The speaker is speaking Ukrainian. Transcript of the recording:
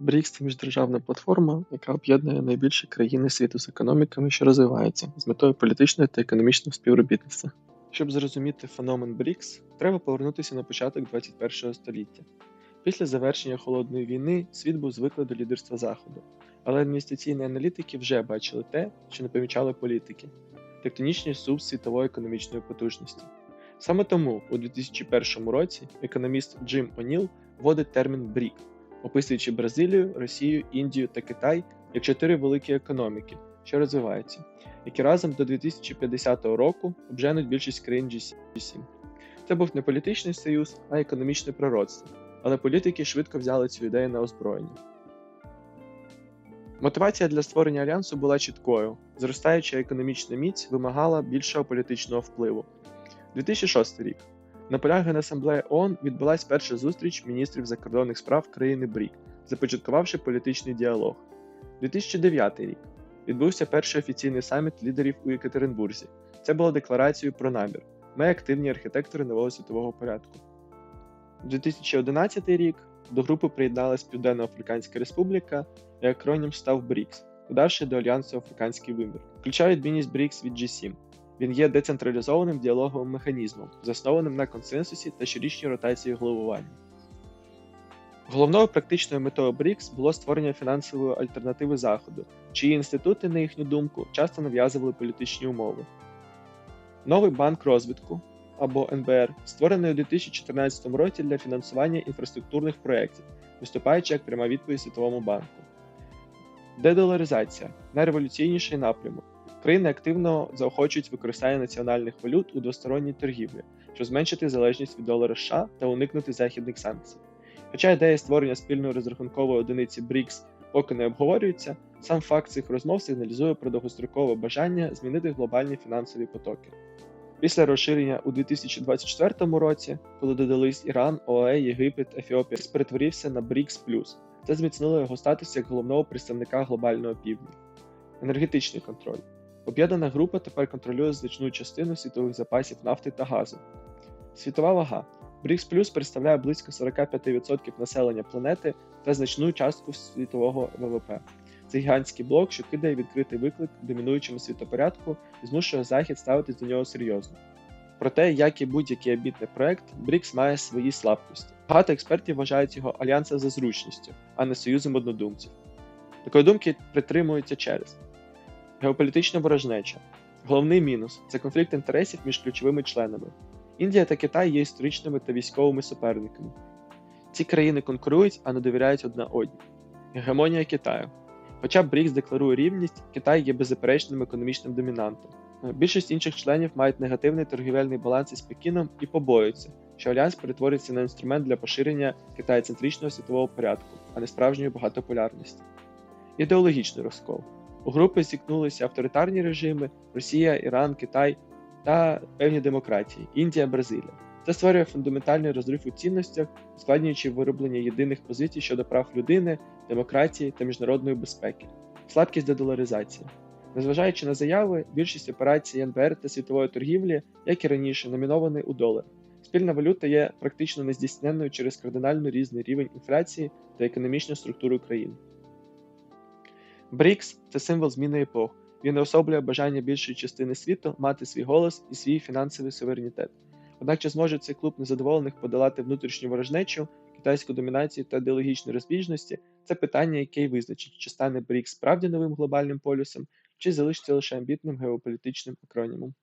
БРІКС це міждержавна платформа, яка об'єднує найбільші країни світу з економіками, що розвиваються, з метою політичного та економічного співробітництва. Щоб зрозуміти феномен БРІКС, треба повернутися на початок 21 століття. Після завершення холодної війни світ був звиклий до лідерства Заходу, але інвестиційні аналітики вже бачили те, що не помічали політики тектонічний сув світової економічної потужності. Саме тому у 2001 році економіст Джим О'Ніл вводить термін БРІК, описуючи Бразилію, Росію, Індію та Китай як чотири великі економіки, що розвиваються, які разом до 2050 року обженуть більшість країн G7. Це був не політичний союз, а економічне пророцтво, але політики швидко взяли цю ідею на озброєння. Мотивація для створення альянсу була чіткою: зростаюча економічна міць вимагала більшого політичного впливу. 2006 рік. На полях Генасамблеї ООН відбулася перша зустріч міністрів закордонних справ країни БРІК, започаткувавши політичний діалог. 2009 рік. Відбувся перший офіційний саміт лідерів у Екатеринбурзі. Це було декларацією про намір. Ми активні архітектори нового світового порядку. 2011 рік до групи приєдналась Південно-Африканська Республіка і акронім став БРІКС, додавши до альянсу Африканський вимір. Включає відмінність БРІКС від G7. Він є децентралізованим діалоговим механізмом, заснованим на консенсусі та щорічній ротації головування. Головною практичною метою БРІКС було створення фінансової альтернативи Заходу, чиї інститути, на їхню думку, часто нав'язували політичні умови. Новий банк розвитку або НБР створений у 2014 році для фінансування інфраструктурних проєктів, виступаючи як пряма відповідь Світовому банку. Дедоларизація найреволюційніший напрямок. Країни активно заохочують використання національних валют у двосторонній торгівлі, щоб зменшити залежність від долара США та уникнути західних санкцій. Хоча ідея створення спільної розрахункової одиниці BRICS поки не обговорюється, сам факт цих розмов сигналізує про довгострокове бажання змінити глобальні фінансові потоки. Після розширення у 2024 році, коли додались Іран, ОАЕ, Єгипет, Ефіопія, перетворився на BRICS+. Це зміцнило його статус як головного представника глобального півдня. Енергетичний контроль. Об'єднана група тепер контролює значну частину світових запасів нафти та газу. Світова вага. BRICS Plus представляє близько 45% населення планети та значну частку світового ВВП. Це гігантський блок, що кидає відкритий виклик домінуючому світопорядку і змушує Захід ставитись до нього серйозно. Проте, як і будь-який обітний проект, БРІКС має свої слабкості. Багато експертів вважають його альянсом за зручністю, а не союзом однодумців. Такої думки притримуються через геополітична ворожнеча. Головний мінус це конфлікт інтересів між ключовими членами. Індія та Китай є історичними та військовими суперниками. Ці країни конкурують, а не довіряють одна одній. Гегемонія Китаю. Хоча БРІКС декларує рівність, Китай є беззаперечним економічним домінантом. Більшість інших членів мають негативний торгівельний баланс із Пекіном і побоюються, що альянс перетвориться на інструмент для поширення китайцентричного світового порядку, а не справжньої багатополярності. Ідеологічний розкол. У групи зіткнулися авторитарні режими Росія, Іран, Китай та певні демократії Індія, Бразилія. Це створює фундаментальний розрив у цінностях, ускладнюючи вироблення єдиних позицій щодо прав людини, демократії та міжнародної безпеки, слабкість дедоларизації. Незважаючи на заяви, більшість операцій НБР та світової торгівлі, як і раніше, номіновані у долар. Спільна валюта є практично нездійсненною через кардинально різний рівень інфляції та економічну структуру країн. БРІКС це символ зміни епох. Він особлює бажання більшої частини світу мати свій голос і свій фінансовий суверенітет. Однак чи зможе цей клуб незадоволених подолати внутрішню ворожнечу, китайську домінацію та ідеологічні розбіжності це питання, яке й визначить, чи стане БРІКС справді новим глобальним полюсом, чи залишиться лише амбітним геополітичним акронімом.